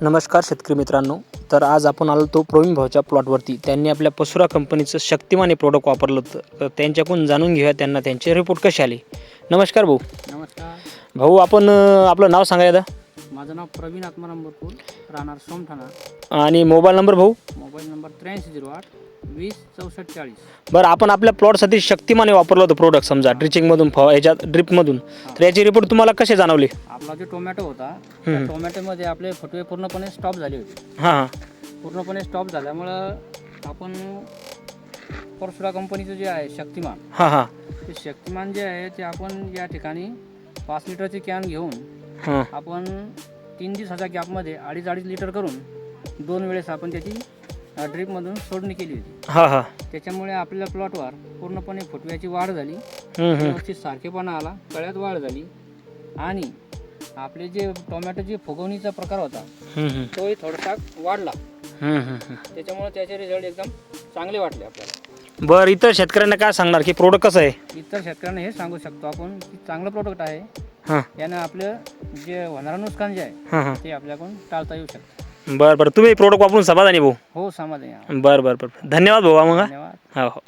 नमस्कार शेतकरी मित्रांनो. तर आज आपण आलो तो प्रवीण भाऊच्या प्लॉटवरती. त्यांनी आपल्या पसुरा कंपनीचं शक्तिमान हे प्रोडक्ट वापरलं होतं. तर त्यांच्याकडून जाणून घेऊया त्यांना त्यांचे रिपोर्ट कसे आले. नमस्कार भाऊ. नमस्कार. भाऊ आपण अं, आपलं नाव सांगायचं माझं नाव प्रवीण आत्माराम बोरपूर राहणार सोमठाणा. आणि मोबाईल नंबर भाऊ? मोबाईल नंबर त्र्याऐंशी झिरो आठ. वीस चौसष्ट चाळीस. बरं आपण आपल्या प्लॉटसाठी शक्तिमान हे वापरलं होतं प्रोडक्ट समजा ड्रिचिंगमधून फ ह्याच्यात ड्रिपमधून तर याचे रिपोर्ट तुम्हाला कसे जाणवले? आपला जो टोमॅटो होता त्या टोमॅटोमध्ये आपले फुटवे पूर्णपणे स्टॉप झाले होते. हां पूर्णपणे स्टॉप झाल्यामुळं आपण परशुरा कंपनीचं जे आहे शक्तिमान हां हां. ते शक्तिमान जे आहे ते आपण या ठिकाणी पाच लिटरची कॅन घेऊन हां. आपण तीन दिवसाच्या गॅपमध्ये अडीच अडीच लिटर करून दोन वेळेस आपण त्याची ड्रीपमधून सोडणी केली होती. हां हां. त्याच्यामुळे आपल्या प्लॉटवर पूर्णपणे फुटव्याची वाढ झाली. हम्म, हम्म. व्यवस्थित सारखेपणा आला कळ्यात वाढ झाली. आणि आपले जे टोमॅटोची फुगवणीचा प्रकार होता हम्म, हम्म. तोही थोडासा वाढला. हम्म, हम्म, हम्म. त्याच्यामुळे त्याचे रिझल्ट एकदम चांगले वाटले आपल्याला. बरं इतर शेतकऱ्यांना काय सांगणार? की प्रोडक्ट कसं आहे? इतर शेतकऱ्यांना हे सांगू शकतो आपण की चांगलं प्रोडक्ट आहे. हां. यानं आपलं जे होणारं नुकसान जे आहे हां हां. ते आपल्याकडून टाळता येऊ शकतं. बरं बरं. तुम्ही प्रोडक्ट वापरून समाधानी भाऊ? हो समाधान. बरं बरं बरं. धन्यवाद भाऊ मग हा. धन्यवाद. हो हो.